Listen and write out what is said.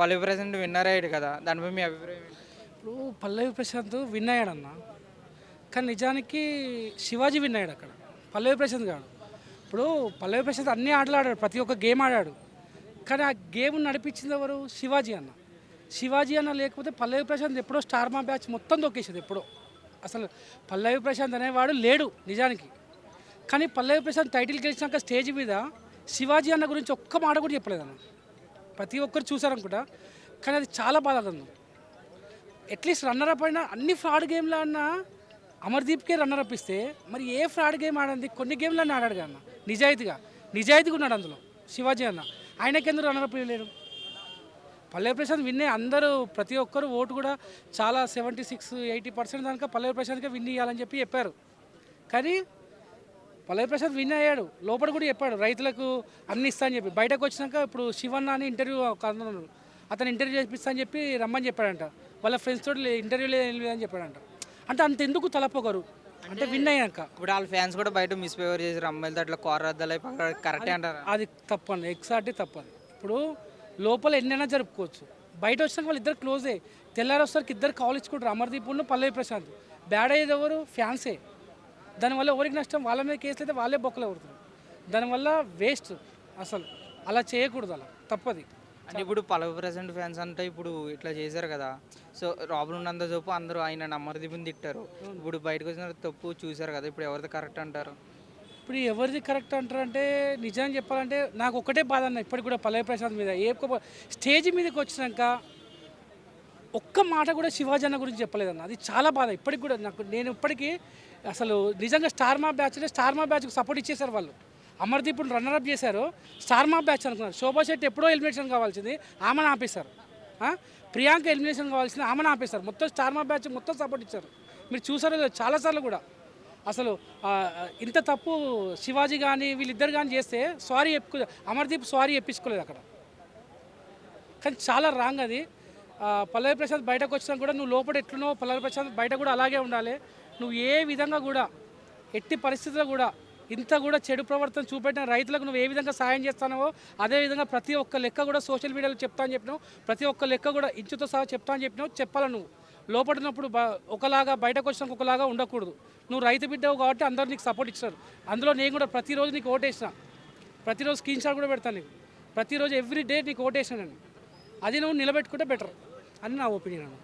పల్లవి present winner అయ్యాడు కదా దానిపై మీ అభిప్రాయం ఏంటి? ఇప్పుడు పల్లవి ప్రశాంత్ విన్ అయ్యాడన్న. కానీ నిజానికి శివాజీ విన్ అయ్యాడు అక్కడ. పల్లవి ప్రశాంత్ కాడు ఇప్పుడు పల్లవి ప్రశాంత్ అన్ని ఆటలు ఆడాడు ప్రతి ఒక్క గేమ్ ఆడాడు. కానీ ఆ గేమ్ నడిపించింది ఎవరు? శివాజీ అన్న. శివాజీ అన్న లేకపోతే పల్లవి ప్రశాంత్ ఎప్పుడో స్టార్ మా బ్యాచ్ మొత్తం దొక్కేసేది ఎప్పుడో. అసలు పల్లవి ప్రశాంత్ అనేవాడు లేడు నిజానికి. కానీ పల్లవి ప్రశాంత్ టైటిల్ గెలిచినాక స్టేజ్ మీద శివాజీ అన్న గురించి ఒక్క మాట కూడా చెప్పలేదన్న ప్రతి ఒక్కరు చూసారనుకుంటా కానీ అది చాలా బాధాకరం. అట్లీస్ట్ రన్నర్ అప్ అయినా అన్ని ఫ్రాడ్ గేమ్లో అన్న అమర్దీప్కే రన్నర్ అప్ ఇస్తే మరి ఏ ఫ్రాడ్ గేమ్ ఆడింది? కొన్ని గేమ్లో ఆడాడు కదా అన్న. నిజాయితీగా నిజాయితీగా ఉన్నాడు అందులో శివాజీ అన్న. ఆయనకెందుకు రన్నర్ అప్ ఇవ్వలేడు? పల్లవి ప్రశాంత్ విన్నే అందరూ ప్రతి ఒక్కరు ఓటు కూడా చాలా సెవెంటీ సిక్స్ ఎయిటీ పర్సెంట్ దానిక పల్లవి ప్రశాంత్కే విన్ ఇవ్వాలని చెప్పి చెప్పారు. కానీ పల్లవి ప్రసాద్ విన్ అయ్యాడు. లోపల కూడా చెప్పాడు రైతులకు అన్ని ఇస్తా అని చెప్పి. బయటకు వచ్చినాక ఇప్పుడు శివన్న అని ఇంటర్వ్యూ ఒక అతను ఇంటర్వ్యూ చేపిస్తా అని చెప్పి రమ్మని చెప్పాడంట. వాళ్ళ ఫ్రెండ్స్ తోటి ఇంటర్వ్యూ అని చెప్పాడంట. అంటే అంత ఎందుకు తలపొగరు? అంటే విన్ అయ్యాక. ఇప్పుడు వాళ్ళ ఫ్యాన్స్ కూడా బయట మిస్బిహేవ్ చేసి అమ్మాయిలతో అట్లా కోరద్దలై కరెక్టే అంటారా? అది తప్పండి ఎగ్జాక్ట్లీ తప్పది ఇప్పుడు లోపల ఎన్నైనా జరుపుకోవచ్చు. బయట వచ్చినాక వాళ్ళు ఇద్దరు క్లోజే తెల్లారి వస్తారు ఇద్దరు కాల్ ఇచ్చుకుంటారు. అమర్దీప్ ఉన్న పల్లవి ప్రశాంత్ బ్యాడ్ అయ్యేది ఎవరు? ఫ్యాన్సే దానివల్ల ఎవరికి నష్టం? వాళ్ళ మీద కేసులు అయితే వాళ్ళే బొక్కలు కొడుతారు దానివల్ల వేస్ట్ అసలు. అలా చేయకూడదు అలా. తప్పది. అంటే ఇప్పుడు పల్లవి ప్రజెంట్ ఫ్యాన్స్ అంటే ఇప్పుడు ఇట్లా చేశారు కదా. సో రాబుల్ ఉన్నంత చూపు అందరూ ఆయన నమ్మరదీపుని తిట్టారు. ఇప్పుడు బయటకు వచ్చిన తప్పు చూశారు కదా. ఇప్పుడు ఎవరిది కరెక్ట్ అంటారు? ఇప్పుడు ఎవరిది కరెక్ట్ అంటారంటే నిజం చెప్పాలంటే నాకు ఒకటే బాధ అన్న. ఇప్పటికి కూడా పల్లవి ప్రశాంత్ మీద. ఏ స్టేజ్ మీదకి వచ్చినాక ఒక్క మాట కూడా శివాజీ అన్న గురించి చెప్పలేదన్న. అది చాలా బాధ. ఇప్పటికి కూడా నాకు నేను ఇప్పటికీ అసలు నిజంగా స్టార్ మా బ్యాచ్ స్టార్ మా బ్యాచ్కి సపోర్ట్ ఇచ్చేశారు వాళ్ళు. అమర్దీప్ రన్నర్ అప్ చేశారు. స్టార్ మా బ్యాచ్ అనుకున్నారు. శోభా శెట్టి ఎప్పుడో ఎలిమినేషన్ కావాల్సింది ఆమెను ఆపేశారు. ప్రియాంక ఎలిమినేషన్ కావాల్సింది ఆమెను ఆపేశారు. మొత్తం స్టార్ మా బ్యాచ్ మొత్తం సపోర్ట్ ఇచ్చారు. మీరు చూసారో చాలాసార్లు కూడా. అసలు ఇంత తప్పు శివాజీ కానీ వీళ్ళిద్దరు కానీ చేస్తే సారీ చెప్పుకో అమర్దీప్ సారీ చెప్పించుకోలేదు అక్కడ. కానీ చాలా రాంగ్ అది. పల్లవి ప్రసాద్ బయటకు వచ్చినా కూడా నువ్వు లోపల ఎట్లున్నావు పల్లవి ప్రసాద్ బయట కూడా అలాగే ఉండాలి. నువ్వు ఏ విధంగా కూడా ఎట్టి పరిస్థితుల్లో కూడా ఇంత కూడా చెడు ప్రవర్తన చూపెట్టిన రైతులకు నువ్వు ఏ విధంగా సాయం చేస్తానో అదే విధంగా ప్రతి ఒక్క లెక్క కూడా సోషల్ మీడియాలో చెప్తా అని చెప్పినావు ప్రతి ఒక్క లెక్క కూడా ఇంచుతో సహా చెప్తా అని చెప్పినావు చెప్పాలి నువ్వు? లోపడినప్పుడు బ- ఒకలాగా బయటకు వచ్చినాక ఒకలాగా ఉండకూడదు. నువ్వు రైతు బిడ్డవు కాబట్టి అందరూ నీకు సపోర్ట్ ఇస్తారు అందులో నేను కూడా ప్రతిరోజు నీకు ఓటేసిన ప్రతిరోజు స్క్రీన్ షాట్ కూడా పెడతాను నీకు. ప్రతిరోజు ఎవ్రీ డే నీకు ఓటేసాను అది నువ్వు నిలబెట్టుకుంటే బెటర్ అని నా ఒపీనియన్ అన్న